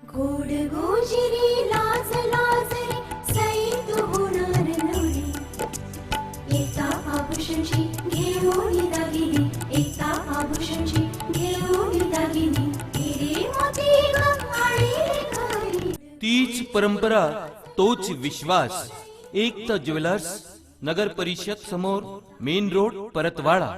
गोड गोजिरी लाज लाजरी सैत होणार नवरी एका आभूषणची घेऊन दागिनी एका आभूषणची घेऊन दागिनी. हिरे मोती ग आणि घरी. तीच परंपरा तोच विश्वास. एकता ज्वेलर्स नगर परिषद समोर मेन रोड परतवाडा.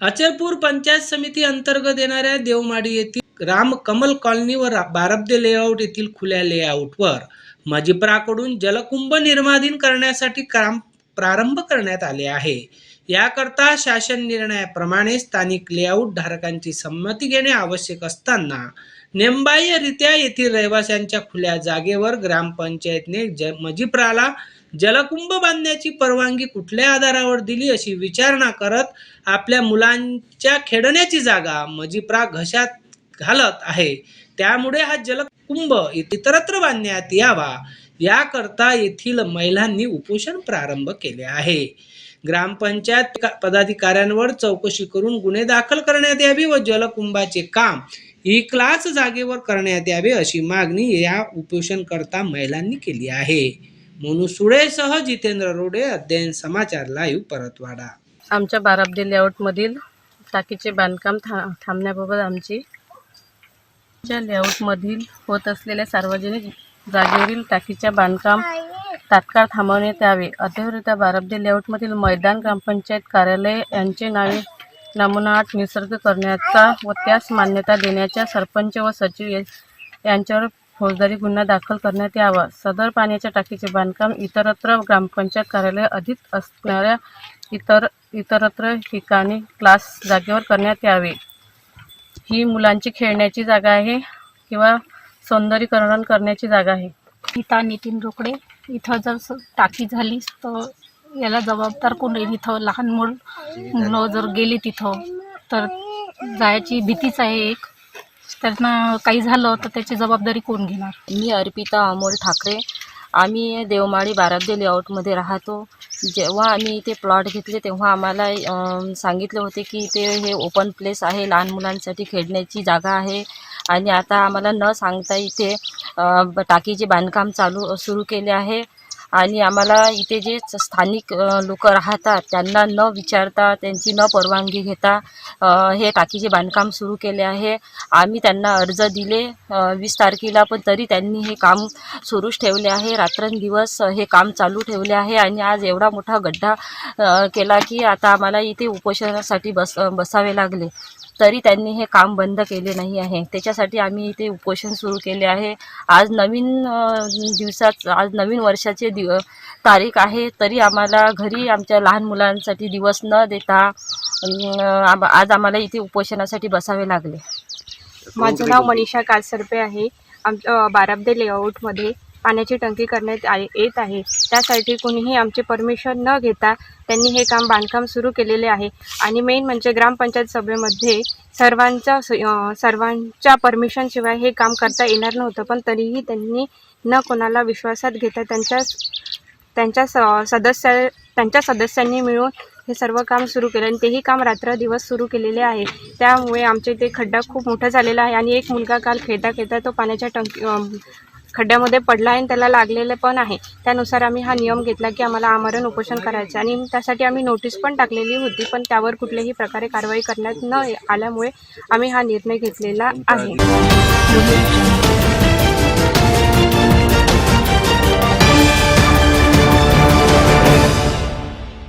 अचलपूर पंचायत समिती अंतर्गत येणाऱ्या देवमाडी येथील राम कमल कॉलनी व रा- लेआउट येथील खुल्या लेआउटवर मजिप्राकडून जलकुंभ निर्माधीन करण्यासाठी काम प्रारंभ करण्यात आले आहे. याकरता शासन निर्णयाप्रमाणे स्थानिक लेआउट धारकांची संमती घेणे आवश्यक असताना नेमबाह्यरित्या येथील रहिवाशांच्या खुल्या जागेवर ग्रामपंचायतने ज मजिप्राला जलकुंभ बांधण्याची परवानगी कुठल्या आधारावर दिली अशी विचारणा करत आपल्या मुलांच्या खेळण्याची जागा मजिप्रा घशात घालत आहे. त्यामुळे हा जलकुंभ इतरत्र बांधण्यात यावा. याकरता येथील महिलांनी उपोषण प्रारंभ केले आहे. ग्रामपंचायत का- पदाधिकाऱ्यांवर चौकशी करून गुन्हे दाखल करण्यात यावी व जलकुंभाचे काम ई क्लास जागेवर करण्यात यावे अशी मागणी या उपोषणकर्ता महिलांनी केली आहे. मोनू सुळेसह जितेंद्र रोडे अध्ययन समाचार लाईव्ह परतवाडा. आमच्या बाराबदे लेआउटमधील टाकीचे बांधकाम था थांबण्याबाबत आमची च्या लेआउटमधील होत असलेल्या सार्वजनिक जागेवरील टाकीच्या बांधकाम तात्काळ थांबवण्यात यावे. अध्यवरित्या बाराबदे लेआउटमधील मैदान ग्रामपंचायत कार्यालय यांचे नावे नमुना आठ निसर्ग करण्याचा व त्यास मान्यता देण्याच्या सरपंच व सचिव यांच्यावर फौजदारी गुन्हा दाखल करण्यात यावा. सदर पाण्याच्या टाकीचे बांधकाम इतरत्र ग्रामपंचायत कार्यालय अधिक असणाऱ्या इतर इतरत्र ठिकाणी क्लास जागेवर करण्यात यावे. ही मुलांची खेळण्याची जागा आहे किंवा सौंदर्यीकरण करण्याची जागा आहे. गीता नितीन रोकडे. इथं जर स- टाकी झाली तर याला जबाबदार कोण राहील? इथं लहान मूल मुलं जर गेली तिथं तर जायची भीतीच आहे एक. त्यांना काही झालं तर त्याची जबाबदारी कोण घेणार? मी अर्पिता अमोल ठाकरे. आम्ही देवमाळी बाराबदे लेआउटमध्ये राहतो. जेव्हा आम्ही इथे प्लॉट घेतले तेव्हा आम्हाला सांगितले होते की इथे हे ओपन प्लेस आहे लहान मुलांसाठी खेळण्याची जागा आहे. आणि आता आम्हाला न सांगता इथे टाकीचे बांधकाम चालू सुरू केले आहे. आणि आम्हाला इथे जे स्थानिक लोक राहतात त्यांना न विचारता त्यांची न परवानगी घेता हे टाकीचे बांधकाम सुरू केले आहे. आम्ही त्यांना अर्ज दिले वीस तारखेला पण तरी त्यांनी हे काम सुरूच ठेवले आहे. रात्रंदिवस हे काम चालू ठेवले आहे आणि आज एवढा मोठा गड्डा केला की आता आम्हाला इथे उपोषणासाठी बस बसावे लागले. तरी त्यांनी हे काम बंद केले नाही आहे. त्याच्यासाठी आम्ही इथे उपोषण सुरू केले आहे. आज नवीन दिवसात आज नवीन वर्षाचे दिव तारीख आहे तरी आम्हाला घरी आमच्या लहान मुलांसाठी दिवस न देता आज आम्हाला इथे उपोषणासाठी बसावे लागले. माझं नाव मनीषा कालसर्पे आहे. आम बाराबदे लेआउटमध्ये पाण्याची टंकी करण्यात आ येत आहे. त्यासाठी कोणीही आमचे परमिशन न घेता त्यांनी हे काम बांधकाम सुरू केलेले आहे. आणि मेन म्हणजे ग्रामपंचायत सभेमध्ये सर्वांच्या स- सर्वांच्या परमिशनशिवाय हे काम करता येणार नव्हतं. पण तरीही त्यांनी न कोणाला विश्वासात घेता त्यांच्या त्यांच्या स सदस्य त्यांच्या सदस्यांनी मिळून हे सर्व काम सुरू केलं. आणि तेही काम रात्रदिवस सुरू केलेले आहे. त्यामुळे आमच्या इथे खड्डा खूप मोठा झालेला आहे. आणि एक मुलगा काल खेळता खेळता तो पाण्याच्या टंकी खड्ड्यामध्ये पडला आहे आणि त्याला लागलेलं पण आहे. त्यानुसार आम्ही हा नियम घेतला की आम्हाला आमरण उपोषण करायचं आणि त्यासाठी आम्ही नोटीस पण टाकलेली होती पण त्यावर कुठल्याही प्रकारे कारवाई करण्यात न आल्यामुळे आम्ही हा निर्णय घेतलेला आहे.